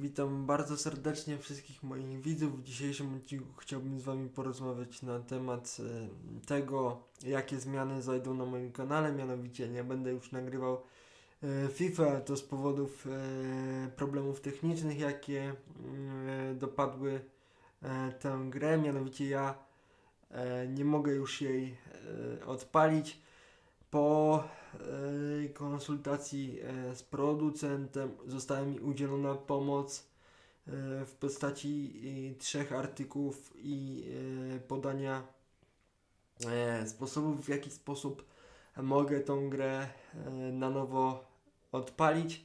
Witam bardzo serdecznie wszystkich moich widzów. W dzisiejszym odcinku chciałbym z Wami porozmawiać na temat e, tego, jakie zmiany zajdą na moim kanale. Mianowicie nie będę już nagrywał e, FIFA, to z powodów e, problemów technicznych, jakie mm, dopadły tę grę. Mianowicie ja nie mogę już jej odpalić. Po e, konsultacji e, z producentem została mi udzielona pomoc e, w postaci trzech artykułów i podania sposobów, w jaki sposób mogę tą grę na nowo odpalić,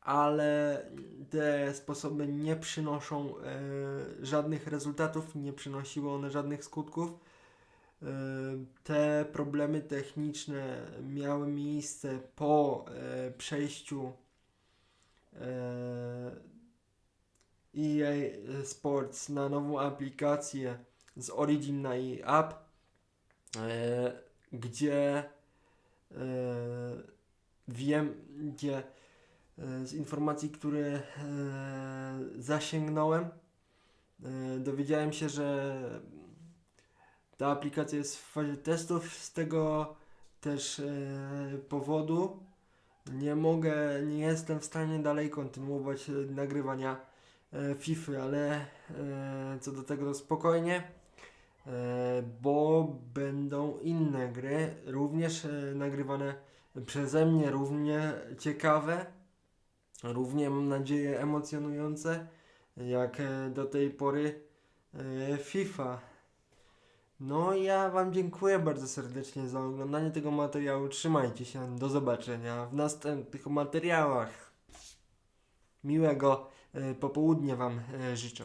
ale te sposoby nie przynoszą żadnych rezultatów, nie przynosiły one żadnych skutków. E, Te problemy techniczne miały miejsce po e, przejściu e, EA Sports na nową aplikację z Origin na EA App, e, gdzie e, wiem, gdzie e, z informacji, które e, zasięgnąłem, e, dowiedziałem się, że ta aplikacja jest w fazie testów, z tego też e, powodu nie mogę, nie jestem w stanie dalej kontynuować e, nagrywania e, FIFA, ale e, co do tego to spokojnie, bo będą inne gry, również nagrywane przeze mnie, równie ciekawe, równie mam nadzieję emocjonujące, jak do tej pory FIFA. No ja Wam dziękuję bardzo serdecznie za oglądanie tego materiału. Trzymajcie się, do zobaczenia w następnych materiałach. Miłego e, popołudnia Wam e, życzę.